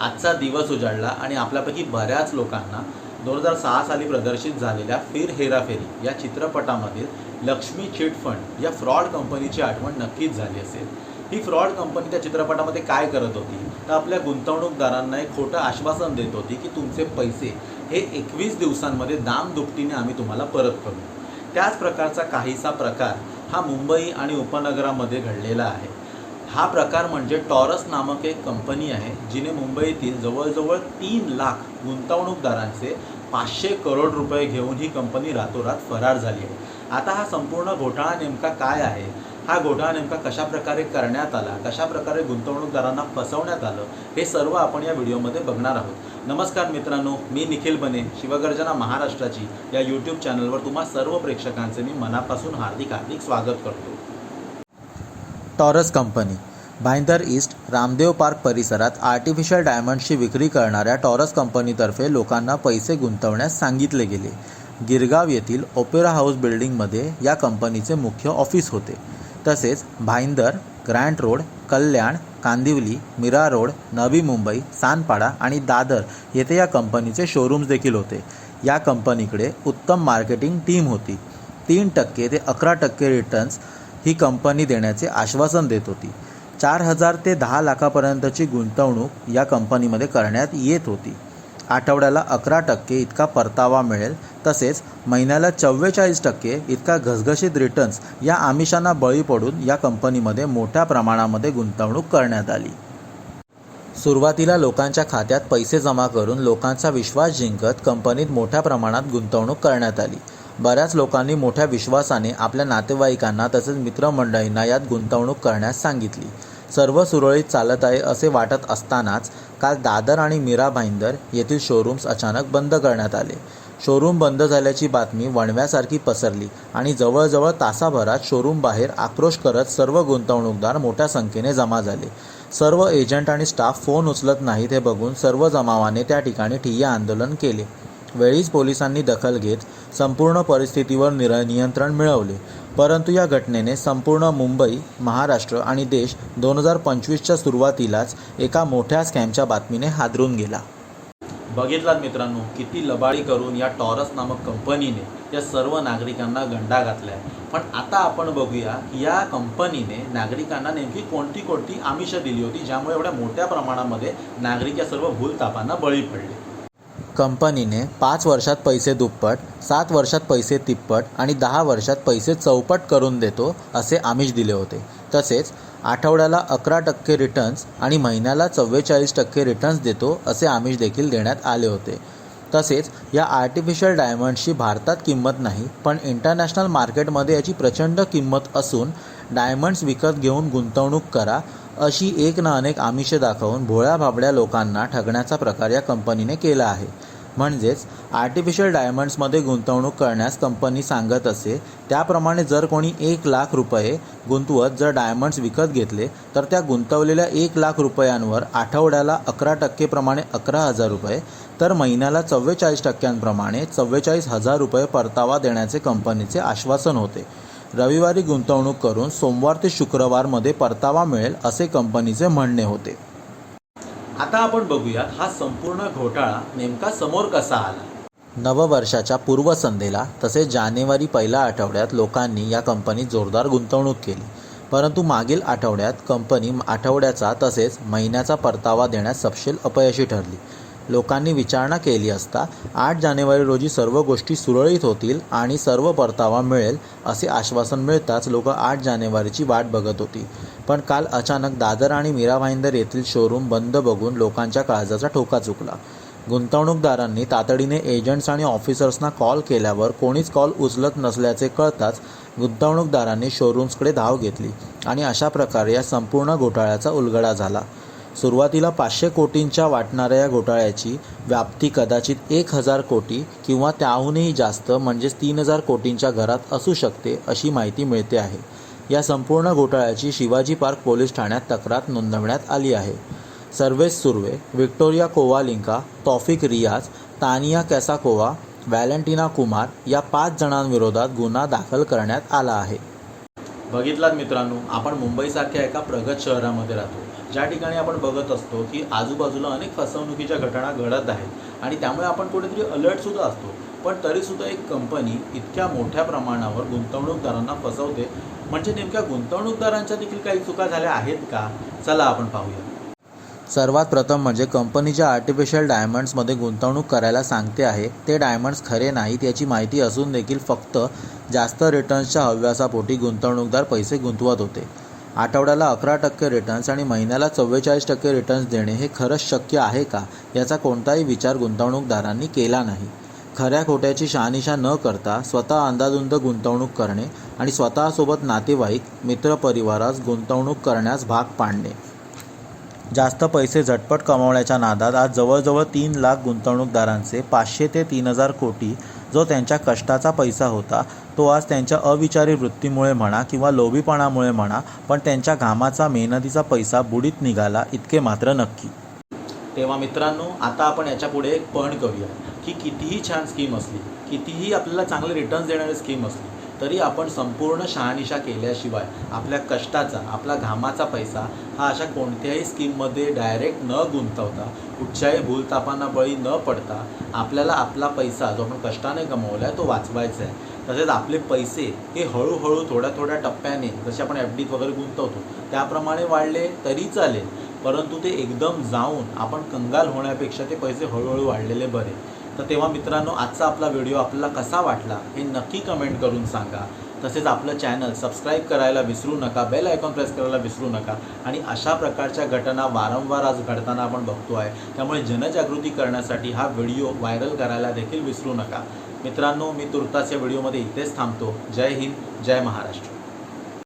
आजचा दिवस उजाडला आणि आपल्यापैकी बऱ्याच लोकांना दोन हजार सहा साली प्रदर्शित झालेल्या फिर हेराफेरी या चित्रपटामधील लक्ष्मी चिट फंड या फ्रॉड कंपनीची आठवण नक्कीच झाली असेल. ही फ्रॉड कंपनी त्या चित्रपटामध्ये काय करत होती? तर आपल्या गुंतवणूकदारांना एक खोटं आश्वासन देत होती की तुमचे पैसे हे एकवीस दिवसांमध्ये दाम दुपटीने आम्ही तुम्हाला परत करू. त्याच प्रकारचा काहीसा प्रकार हा मुंबई आणि उपनगरामध्ये घडलेला आहे. हा प्रकार म्हणजे टॉरस नामक एक कंपनी आहे जिने मुंबईतील जवळजवळ तीन लाख गुंतवणूकदारांचे पाचशे करोड रुपये घेऊन ही कंपनी रातोरात फरार झाली आहे. आता हा संपूर्ण घोटाळा नेमका काय आहे? हा घोटाळा नेमका कशा प्रकारे करण्यात आला? कशा प्रकारे गुंतवणूकदारांना फसवण्यात आलं? हे सर्व आपण या व्हिडिओमध्ये बघणार आहोत. नमस्कार मित्रांनो मी निखिल बने शिवगर्जना महाराष्ट्राची. या यूट्यूब चॅनलवर तुम्हा सर्व प्रेक्षकांचे मी मनापासून हार्दिक हार्दिक स्वागत करतो. Torres company. Bhayandar east Ramdev park परिसरात आर्टिफिशियल डायमंडची विक्री करणाऱ्या टॉरस कंपनीतर्फे लोकांना पैसे गुंतवण्यास सांगितले गेले. गिरगाव येथील ओपेरा हाऊस बिल्डिंगमध्ये या कंपनीचे मुख्य ऑफिस होते. तसेच Bhayandar grant road Kalyan Kandivali Mira road Navi Mumbai Sanpada आणि दादर येथे या कंपनीचे शोरूम्स देखील होते. या कंपनीकडे उत्तम मार्केटिंग टीम होती. तीन टक्के ते अकरा टक्के रिटर्न्स ही कंपनी देण्याचे आश्वासन देत होती. चार हजार ते दहा लाखापर्यंतची गुंतवणूक या कंपनीमध्ये करण्यात येत होती. आठवड्याला अकरा टक्के इतका परतावा मिळेल तसेच महिन्याला चव्वेचाळीस टक्के इतका घसघशीत रिटर्न्स या आमिषांना बळी पडून या कंपनीमध्ये मोठ्या प्रमाणामध्ये गुंतवणूक करण्यात आली. सुरुवातीला लोकांच्या खात्यात पैसे जमा करून लोकांचा विश्वास जिंकत कंपनीत मोठ्या प्रमाणात गुंतवणूक करण्यात आली. बऱ्याच लोकांनी मोठ्या विश्वासाने आपल्या नातेवाईकांना तसेच मित्रमंडळींना यात गुंतवणूक करण्यास सांगितली. सर्व सुरळीत चालत आहे असे वाटत असतानाच काल दादर आणि मीरा भाईंदर येथील शोरूम्स अचानक बंद करण्यात आले. शोरूम बंद झाल्याची बातमी वणव्यासारखी पसरली आणि जवळजवळ तासाभरात शोरूम बाहेर आक्रोश करत सर्व गुंतवणूकदार मोठ्या संख्येने जमा झाले. सर्व एजंट आणि स्टाफ फोन उचलत नाहीत हे बघून सर्व जमावाने त्या ठिकाणी ठिय्या आंदोलन केले. वेळीच पोलिसांनी दखल घेत संपूर्ण परिस्थितीवर निर नियंत्रण मिळवले. परंतु या घटनेने संपूर्ण मुंबई महाराष्ट्र आणि देश दोन हजार पंचवीसच्या सुरुवातीलाच एका मोठ्या स्कॅमच्या बातमीने हादरून गेला. बघितलात मित्रांनो किती लबाडी करून या टॉरस नामक कंपनीने या सर्व नागरिकांना गंडा घातला आहे पण आता आपण बघूया या कंपनीने नागरिकांना नेमकी कोणती कोणती आमिषं दिली होती ज्यामुळे एवढ्या मोठ्या प्रमाणामध्ये नागरिक या सर्व भूलतापांना बळी पडले. कंपनीने पाच वर्षात पैसे दुप्पट सात वर्षात पैसे तिप्पट आणि दहा वर्षात पैसे चौपट करून देतो असे आमिष दिले होते. तसेच आठवड्याला अकरा टक्के रिटर्न्स आणि महिन्याला चव्वेचाळीस टक्के रिटर्न्स देतो असे आमिष देखील देण्यात आले होते. तसेच या आर्टिफिशियल डायमंड्सची भारतात किंमत नाही पण इंटरनॅशनल मार्केटमध्ये याची प्रचंड किंमत असून डायमंड्स विकत घेऊन गुंतवणूक करा अशी एक ना अनेक आमिषे दाखवून भोळ्या भाबड्या लोकांना ठगण्याचा प्रकार या कंपनीने केला आहे. म्हणजेच आर्टिफिशियल डायमंड्समध्ये गुंतवणूक करण्यास कंपनी सांगत असे त्याप्रमाणे जर कोणी एक लाख रुपये गुंतवत जर डायमंड्स विकत घेतले तर त्या गुंतवलेल्या एक लाख रुपयांवर आठवड्याला अकरा टक्केप्रमाणे अकरा हजार रुपये तर महिन्याला चव्वेचाळीस टक्क्यांप्रमाणे चव्वेचाळीस हजार रुपये परतावा देण्याचे कंपनीचे आश्वासन होते. रविवारी गुंतवणूक करून सोमवार ते शुक्रवारमध्ये परतावा मिळेल असे कंपनीचे म्हणणे होते. आता आपण बघूयात हा संपूर्ण घोटाळा नेमका समोर कसा आला. नववर्षाच्या पूर्वसंध्येला तसेच जानेवारी पहिल्या आठवड्यात लोकांनी या कंपनीत जोरदार गुंतवणूक केली. परंतु मागील आठवड्यात कंपनी आठवड्याचा तसेच महिन्याचा परतावा देण्यास सपशेल अपयशी ठरली. लोकांनी विचारणा केली असता आठ जानेवारी रोजी सर्व गोष्टी सुरळीत होतील आणि सर्व परतावा मिळेल असे आश्वासन मिळताच लोक आठ जानेवारीची वाट बघत होती. पण काल अचानक दादर आणि मीरा भाईंदर येथील शोरूम बंद बघून लोकांच्या काळजाचा ठोका चुकला. गुंतवणूकदारांनी तातडीने एजंट्स आणि ऑफिसर्सना कॉल केल्यावर कोणीच कॉल उचलत नसल्याचे कळताच गुंतवणूकदारांनी शोरूम्सकडे धाव घेतली आणि अशा प्रकारे या संपूर्ण घोटाळ्याचा उलगडा झाला. सुरुवातीला पाचशे कोटींच्या वाटणाऱ्या या घोटाळ्याची व्याप्ती कदाचित एक हजार कोटी किंवा त्याहूनही जास्त म्हणजेच तीन हजार कोटींच्या घरात असू शकते अशी माहिती मिळते आहे. या संपूर्ण घोटाळ्याची शिवाजी पार्क पोलीस ठाण्यात तक्रार नोंदवण्यात आली आहे. Sarvesh Surve Victoria Kovalenko Taufiq Riyaz Tania Kasakova Valentina Kumar या पाच जणांविरोधात गुन्हा दाखल करण्यात आला आहे. बघितलात मित्रांनो आपण मुंबईसारख्या एका प्रगत शहरामध्ये राहतो. ज्या ठिकाणी आपण बघत असतो की आजूबाजूला अनेक फसवणुकीच्या घटना घडत आहेत आणि त्यामुळे आपण कुठेतरी अलर्टसुद्धा असतो. पण तरीसुद्धा एक कंपनी इतक्या मोठ्या प्रमाणावर गुंतवणूकदारांना फसवते. म्हणजे नेमक्या गुंतवणूकदारांच्या देखील काही चुका झाल्या आहेत का? चला आपण पाहूया. सर्वात प्रथम म्हणजे कंपनीच्या आर्टिफिशियल डायमंड्समध्ये गुंतवणूक करायला सांगते आहे. ते डायमंड्स खरे नाहीत याची माहिती असून देखील फक्त जास्त रिटर्न्सच्या हव्यासापोटी गुंतवणूकदार पैसे गुंतवत होते. आठवड्याला अकरा टक्के रिटर्न्स आणि महिन्याला चव्वेचाळीस टक्के रिटर्न्स देणे हे खरंच शक्य आहे का याचा कोणताही विचार गुंतवणूकदारांनी केला नाही. खऱ्या खोट्याची शहानिशा न करता स्वतः अंदाधुंद गुंतवणूक करणे आणि स्वतःसोबत नातेवाईक मित्रपरिवारास गुंतवणूक करण्यास भाग पाडणे. जास्त पैसे झटपट कमावण्याच्या नादात आज जवळजवळ तीन लाख गुंतवणूकदारांचे पाचशे ते तीन हजार कोटी जो त्यांच्या कष्टाचा पैसा होता तो आज त्यांच्या अविचारी वृत्तीमुळे म्हणा किंवा लोभीपणामुळे म्हणा पण त्यांच्या घामाचा मेहनतीचा पैसा बुडीत निघाला इतके मात्र नक्की. तेव्हा मित्रांनो आता आपण याच्यापुढे एक पण करूया की कितीही छान स्कीम असली कितीही आपल्याला चांगले रिटर्न्स देणारी स्कीम असली तरी आपण संपूर्ण शहानिशा केल्याशिवाय आपल्या कष्टाचा आपला घामाचा पैसा हा अशा कोणत्याही स्कीममध्ये डायरेक्ट न गुंतवता कुठच्याही भूलतापांना बळी न पडता आपल्याला आपला पैसा जो आपण कष्टाने कमवला आहे तो वाचवायचा आहे. तसेच आपले पैसे हे हळूहळू थोड्या थोड्या टप्प्याने जसे आपण एफ डीत वगैरे गुंतवतो त्याप्रमाणे वाढले तरी चालेल. परंतु ते एकदम जाऊन आपण कंगाल होण्यापेक्षा ते पैसे हळूहळू वाढलेले बरे. तर तेव्हा मित्रांनो आजचा आपला व्हिडिओ आपल्याला कसा वाटला हे नक्की कमेंट करून सांगा. तसेच आपलं चॅनल सबस्क्राईब करायला विसरू नका बेल आयकॉन प्रेस करायला विसरू नका आणि अशा प्रकारच्या घटना वारंवार आज घडताना आपण बघतो आहे. त्यामुळे जनजागृती करण्यासाठी हा व्हिडिओ व्हायरल करायला देखील विसरू नका. मित्रांनो मी तुर्तास या व्हिडिओमध्ये इथेच थांबतो. जय हिंद जय महाराष्ट्र.